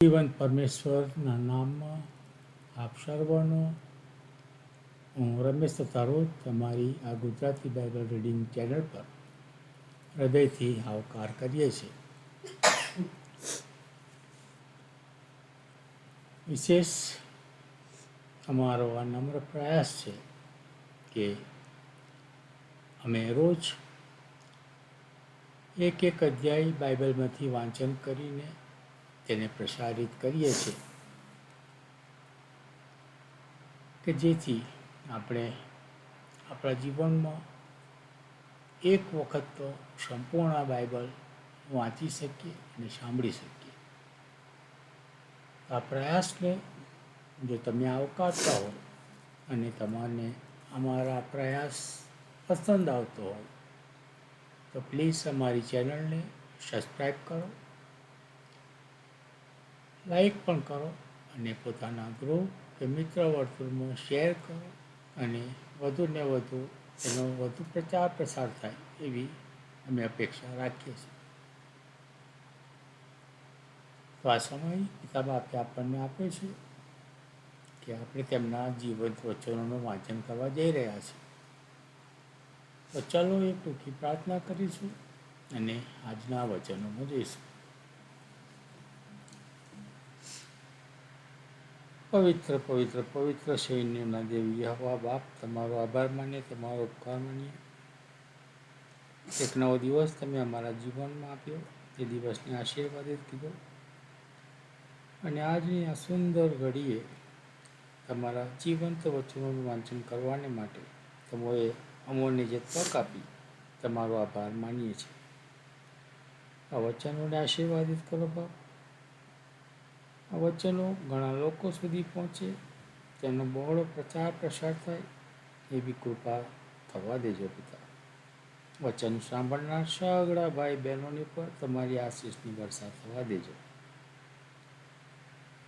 જીવન પરમેશ્વરના નામમાં આપ સર્વનો. હું રમેશ તારો તમારી આ ગુજરાતી બાઇબલ રીડિંગ ચેનલ પર હૃદયથી આવકાર કરીએ છીએ. વિશેષ અમારો આ નમ્ર પ્રયાસ છે કે અમે રોજ એક એક અધ્યાય બાઇબલમાંથી વાંચન કરીને તેને પ્રસારિત કરીએ છીએ. કે જેથી આપણે આપણા જીવનમાં એક વખત તો સંપૂર્ણ બાઇબલ વાંચી શકીએ અને સાંભળી શકીએ. આ પ્રયાસને જો તમે આવકારતા હો અને તમારે અમારા પ્રયાસ પસંદ આવતો હોય, તો પ્લીઝ અમારી ચેનલને સબસ્ક્રાઈબ કરો લાઈક પણ કરો અને પોતાના ગ્રુપ કે મિત્ર વર્તુળમાં શેર કરો અને વધુને વધુ એનો વધુ પ્રચાર પ્રસાર થાય એવી અમે અપેક્ષા રાખીએ છીએ. તો આ સમય પિતા બાપે આપણને આપ્યો છે કે આપણે તેમના જીવંત વચનોનું વાંચન કરવા જઈ રહ્યા છીએ. તો ચલો એ ટૂંકી પ્રાર્થના કરીશું અને આજના વચનોમાં જઈશું. પવિત્ર પવિત્ર પવિત્ર સૈન્યના દેવી હવા બાપ, તમારો આભાર માનીએ, તમારો ઉપકાર માનીએ. એક નવો દિવસ તમે અમારા જીવનમાં આપ્યો, એ દિવસને આશીર્વાદિત કીધો. અને આજની આ સુંદર ઘડીએ તમારા જીવંત વચનોનું વાંચન કરવાને માટે તમોએ અમોને જે તક આપી, તમારો આભાર માનીએ છીએ. આ વચનોને આશીર્વાદિત કરો બાપ. વચનો ઘણા લોકો સુધી પહોંચે. તેનો બહોળો પ્રચાર પ્રસાર થાય એવી કૃપા થવા દેજો પિતા. વચન સાંભળનાર સગડા ભાઈ બહેનોની પર તમારી આશીષની વર્ષા થવા દેજો.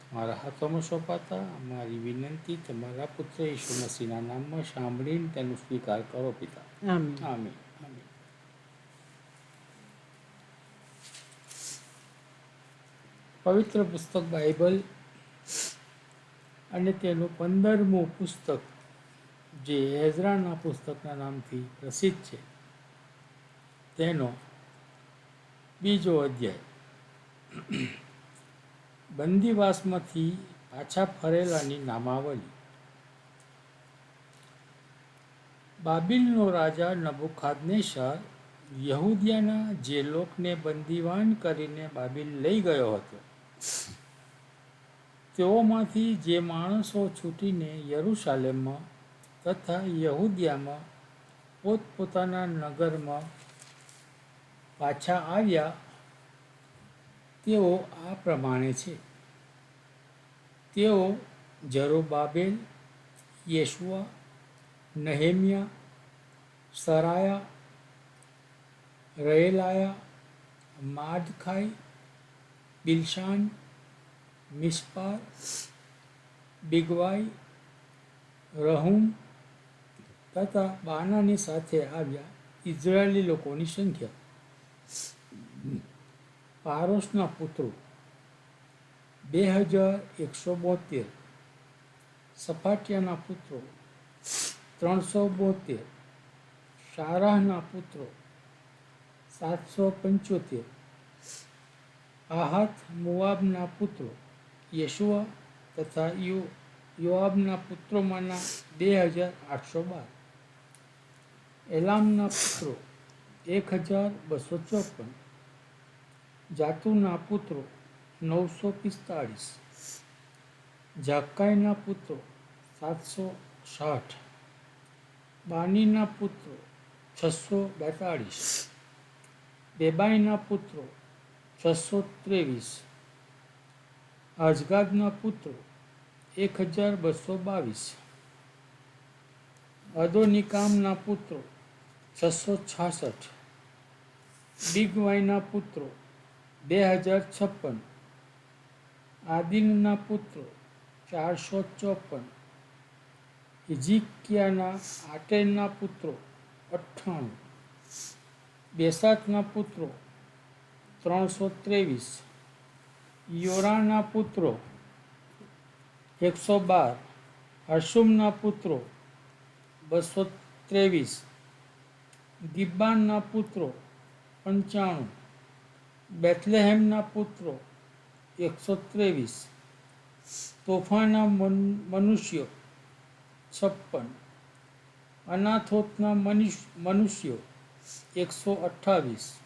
તમારા હાથોમાં સોંપાતા અમારી વિનંતી તમારા પુત્ર ઈસુ મસીના નામમાં સાંભળીને તેનો સ્વીકાર કરો પિતા. આમીન આમીન આમીન પવિત્ર પુસ્તક બાઇબલ અને તેનું પંદરમું પુસ્તક, જે હેઝરાના પુસ્તકના નામથી પ્રસિદ્ધ છે, તેનો બીજો અધ્યાય. બંદીવાસમાંથી પાછા ફરેલાની નામાવલી. બાબિલનો રાજા નબુખાદનેશર યહૂદિયાના જે લોકને બંદીવાન કરીને બાબિલ લઈ ગયો હતો તેઓમાંથી જે માણસો છૂટીને યરૂશાલેમમાં તથા યહૂદિયામાં પોતપોતાના નગરમાં પાછા આવ્યા, તેઓ આ પ્રમાણે છે. તેઓ જરોબાબેલ, યેશુઆ, નહેમિયા, સરાયા રહેલાયા માદખાઈ બિલશાન મિસ્પાર બિગવાઈ, રહુમ તથા બાનાની સાથે આવ્યા ઇઝરાયેલી લોકોની સંખ્યા. પારોસના પુત્રો બે હજાર એકસો બોતેર. સપાટિયાના પુત્રો, ત્રણસો બોતેર. શારાહના પુત્રો, સાતસો પંચોતેર. આહાત મુઆબના પુત્રો, યશુઆ તથા યુ, યોઆબના પુત્રોમાંના બે હજાર આઠસો બાર. એલામના પુત્રો, એક હજાર બસો ચોપન. જાતુના પુત્રો, નવસો પિસ્તાળીસ. જાકાઈના પુત્રો, સાતસો સાઠ. બાનીના પુત્રો, છસો બેતાળીસ. બેબાઈના પુત્રો છસો ત્રેવીસ. અજગાદના પુત્રો એક હજાર બસો બાવીસ અદોનિકામના પુત્રો, છસો છાસઠ. ડિગવાયના પુત્રો બે હજાર છપ્પન આદિનના પુત્રો ચારસો ચોપન ઇજિકિયાના આટેરના પુત્રો, અઠ્ઠાણું. બેસાતના પુત્રો ત્રણસો ત્રેવીસ. યોરાના પુત્રો, એકસો બાર. હર્ષુમના પુત્રો, બસો ત્રેવીસ. ગિબ્બાનના પુત્રો, પંચાણું. બેથલેહેમના પુત્રો, એકસો ત્રેવીસ. તોફાના મન- મનુષ્યો, છપ્પન. અનાથોતના મનુષ્યો, એકસો અઠ્ઠાવીસ.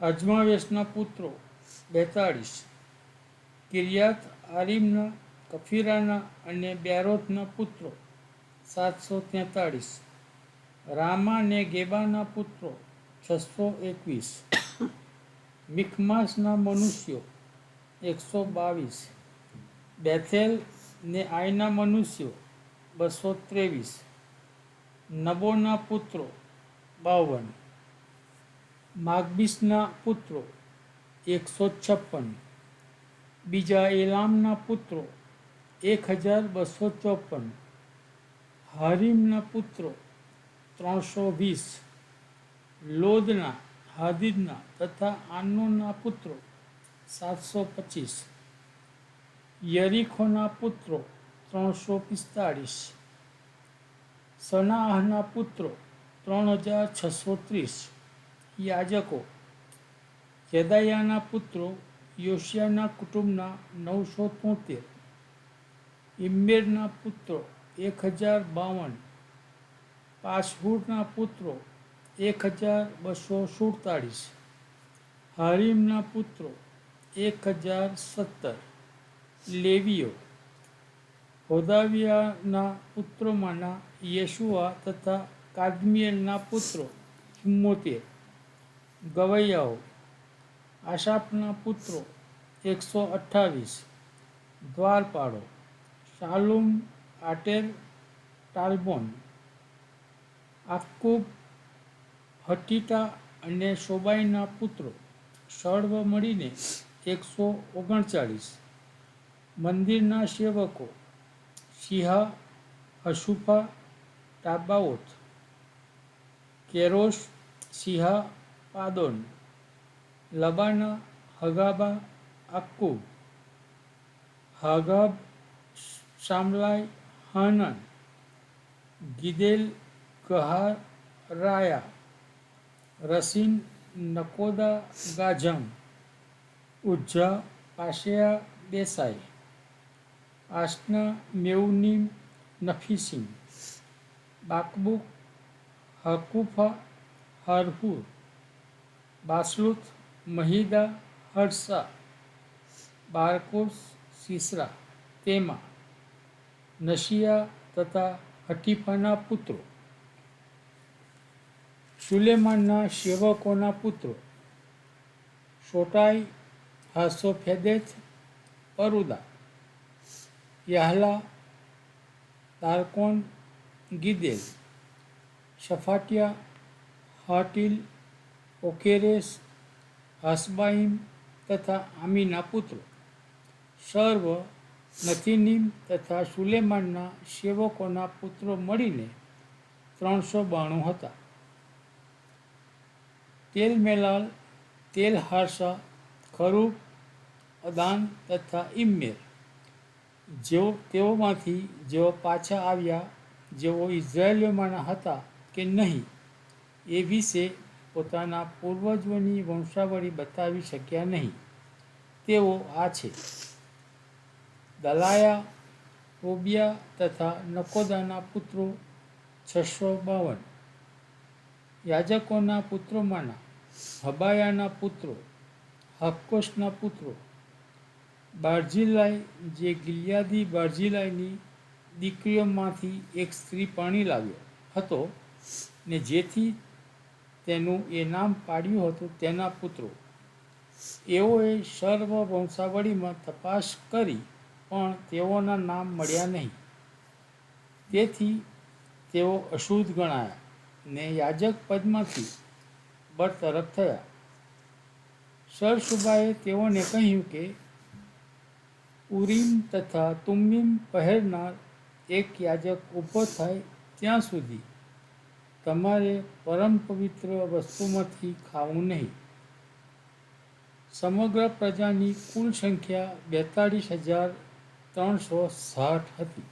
અજમાવેશના પુત્રો બેતાળીસ, કિરિયાત આરીમના, કફીરાના અને બેરોથના પુત્રો સાતસો તેતાળીસ, રામા ને ગેબાના પુત્રો છસો એકવીસ મિકમાસના મનુષ્યો એકસો બાવીસ, બેથેલ ને આયના મનુષ્યો બસો ત્રેવીસ, નબોના પુત્રો બાવન માગબીસના પુત્રો, એકસો છપ્પન. બીજા એલામના પુત્રો એક હજાર બસો ચોપન. હારીમના પુત્રો, ત્રણસો વીસ. લોદના, હાદીદના તથા આનોના પુત્રો, સાતસો પચીસ. યરીખોના પુત્રો, ત્રણસો પિસ્તાળીસ. સનાહના પુત્રો ત્રણ હજાર છસો ત્રીસ. યાજકો, યદાયાના પુત્રો, યોશિયાના કુટુંબના નવસો તોતેર, ઇમ્મેરના પુત્રો એક હજાર બાવન પાસહુરના પુત્રો એક હજાર બસો સુડતાળીસ, હારીમના પુત્રો એક હજાર સત્તર લેવીઓ હોદાવિયાના પુત્રોમાંના યેશુઆ તથા કાદમિયલના પુત્રો ચુમ્મોતેર ગવૈયાઓ, આશાપના પુત્રો, એકસો અઠ્ઠાવીસ, દ્વારપાળો, શાલુમ આટેર ટાલ્બોન, આકુબ, હટીટા અને શોબાઈના પુત્રો સર્વ મળીને એકસો ઓગણચાળીસ, મંદિરના સેવકો સિંહા હશુફા ટાબાઓથ કેરોશ સિંહા પાદોન લબાના હગાબા, અક્કુ, હગબ, શામલાઈ, હાનન, ગિદેલ ગહારાયા રસીન, નકોદા, ગાજમ, ઉજ્જા, પાશિયા, દેસાઈ આસના મેઉનીમ નફીસિંહ બાકબુક, હકુફા, હરહુર બાસલુત મહિદા હર્ષા બારકોસ સિસરા તેમાં નશિયા તથા હટીફાના પુત્રો સુલેમાનના સેવકોના પુત્રો શોટાઈ હાસોફેદેથ પરુદા યાહલા તારકોન ગિદેલ શફાટિયા હાટિલ ઓકેરેસ હસબાઈમ તથા આમીના પુત્રો. સર્વ નથીનીમ તથા સુલેમાનના સેવકોના પુત્રો મળીને ત્રણસો બાણું હતા. તેલમેલાલ તેલ હારસા ખરૂબ, અદાન તથા ઇમ્મેર જેઓ, તેઓમાંથી જેઓ પાછા આવ્યા, જેઓ ઇઝરાયેલીઓમાંના હતા કે નહીં, એ વિશે પોતાના પૂર્વજોની વંશાવળી બતાવી શક્યા નહીં. તેઓ આ છે. દલાયા ટોબિયા તથા નકોદાના પુત્રો છસો બાવન. યાજકોના પુત્રોમાંના હબાયાના પુત્રો, હક્કોશના પુત્રો, બારજીલાઈ, જે ગિલિયાદી બારજીલાઈની દીકરીઓમાંથી એક સ્ત્રી પાણી લાવ્યો હતો ને જેથી તેનું એ નામ પાડ્યું હતું તેના પુત્રો. એઓએ સર્વ વંશાવળીમાં તપાસ કરી, પણ તેઓના નામ મળ્યા નહીં. તેથી તેઓ અશુદ્ધ ગણાયા ને યાજક પદમાંથી બરતરફ થયા. સરસુબાએ તેઓને કહ્યું કે, ઉરીમ તથા તુમ્મીમ પહેરનાર એક યાજક ઊભો થાય ત્યાં સુધી તમારે પરમ પવિત્ર વસ્તુમાંથી ખાવું નહીં. સમગ્ર પ્રજાની કુલ સંખ્યા બેતાળીસ હજાર ત્રણસો સાઠ હતી.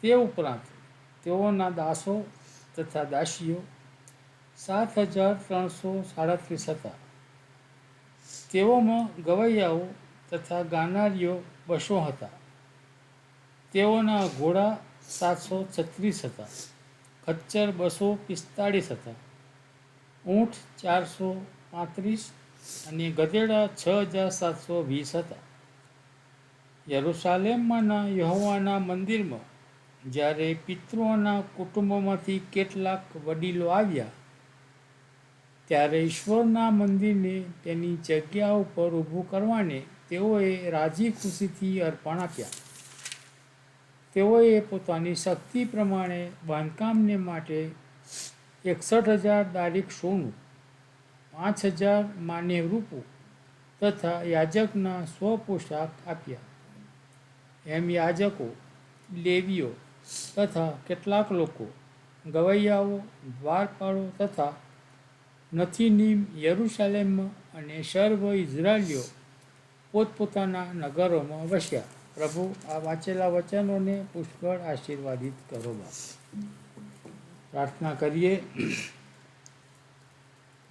તે ઉપરાંત તેઓના દાસો તથા દાસીઓ સાત હજાર ત્રણસો સાડત્રીસ હતા. તેઓમાં ગવૈયાઓ તથા ગાનારીઓ બસો હતા. તેઓના ઘોડા સાતસો છત્રીસ હતા. ખચ્ચર બસો પિસ્તાળીસ હતા. ઊંટ ચારસો પાંત્રીસ અને ગધેડા છ હજાર સાતસો વીસ હતા. યરુસાલેમમાંના યહોવાના મંદિરમાં જ્યારે પિતૃઓના કુટુંબમાંથી કેટલાક વડીલો આવ્યા, ત્યારે ઈશ્વરના મંદિરને તેની જગ્યા ઉપર ઊભું કરવાને તેઓએ રાજી ખુશીથી અર્પણ આપ્યા. તેઓએ પોતાની શક્તિ પ્રમાણે બાંધકામને માટે એકસઠ હજાર દારીક સોનું, પાંચ હજાર માન્ય રૂપું તથા યાજકના સ્વ પોશાક આપ્યા. એમ યાજકો, લેવીઓ તથા કેટલાક લોકો, ગવૈયાઓ, દ્વારપાળો તથા નથીનીમ યરુશાલેમ અને સર્વ ઇઝરાયલીઓ પોતપોતાના નગરોમાં વસ્યા. પ્રભુ, આ વાંચેલા વચનોને પુષ્કળ આશીર્વાદિત કરો બાપ. પ્રાર્થના કરીએ.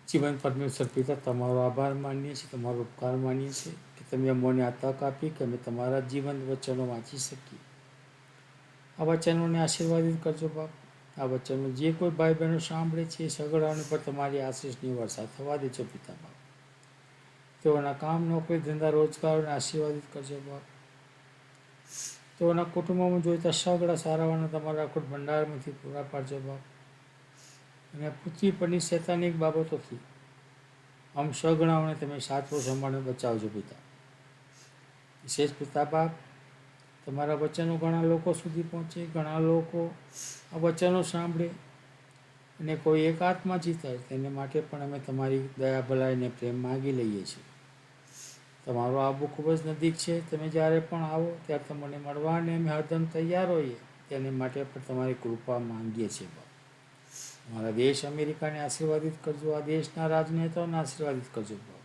જીવન પરમેશ્વર પિતા, તમારો આભાર માનીએ છીએ, તમારો ઉપકાર માનીએ છીએ કે તમે અમોને આ તક આપી કે અમે તમારા જીવન વચનો વાંચી શકીએ. આ વચનોને આશીર્વાદિત કરજો બાપ. આ વચનો જે કોઈ ભાઈ બહેનો સાંભળે છે એ સગડાઓને પર તમારી આશીષની વર્ષા થવા દેજો પિતા બાપ. તેઓના કામ, નોકરી, ધંધા, રોજગારોને આશીર્વાદિત કરજો બાપ. તેઓના કુટુંબોમાં જોઈતા સગડા સારાવાના તમારા અખૂટ ભંડારમાંથી પૂરા પાડજો બાપ. અને પૃથ્વી પરની શૈતાનિક બાબતોથી. આમ સગણાઓને તમે સાચવો સંભાળને બચાવજો પિતા. વિશેષ પિતા બાપ, તમારા વચનો ઘણા લોકો સુધી પહોંચે, ઘણા લોકો આ વચનો સાંભળે. અને કોઈ એક આત્મા જીતાય, તેને માટે પણ અમે તમારી દયા ભલાઈને પ્રેમ માગી લઈએ છીએ. તમારો આબુ ખૂબ જ નજીક છે. તમે જ્યારે પણ આવો, ત્યારે તમને મળવા અને અમે હરદમ તૈયાર હોઈએ. તેને માટે પણ તમારી કૃપા માંગીએ છીએ બાપ. મારા દેશ અમેરિકાને આશીર્વાદિત કરજો. આ દેશના રાજનેતાઓને આશીર્વાદિત કરજો બાપ.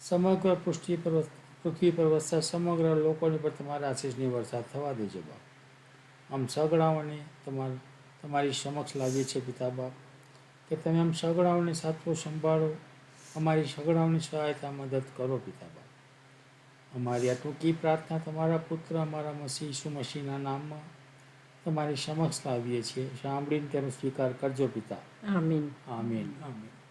સમગ્ર પૃષ્ટિ પર પૃથ્વી પર વસતા સમગ્ર લોકોની પર તમારા આશીષની વરસાદ થવા દેજો બાપ. આમ સગડાઓને તમાર, તમારી સમક્ષ લાવીએ છીએ પિતા બાપ. કે તમે આમ સગડાઓને સાચવો સંભાળો. અમારી સગડાઓની સહાયતા મદદ કરો પિતાબા. અમારી આ ટૂંકી પ્રાર્થના તમારા પુત્ર અમારા મસી ઈસુ મસીહના નામમાં તમારી સમક્ષ લાવીએ છીએ. સાંભળીને તેનો સ્વીકાર કરજો પિતા. આમીન. આમીન. આમીન.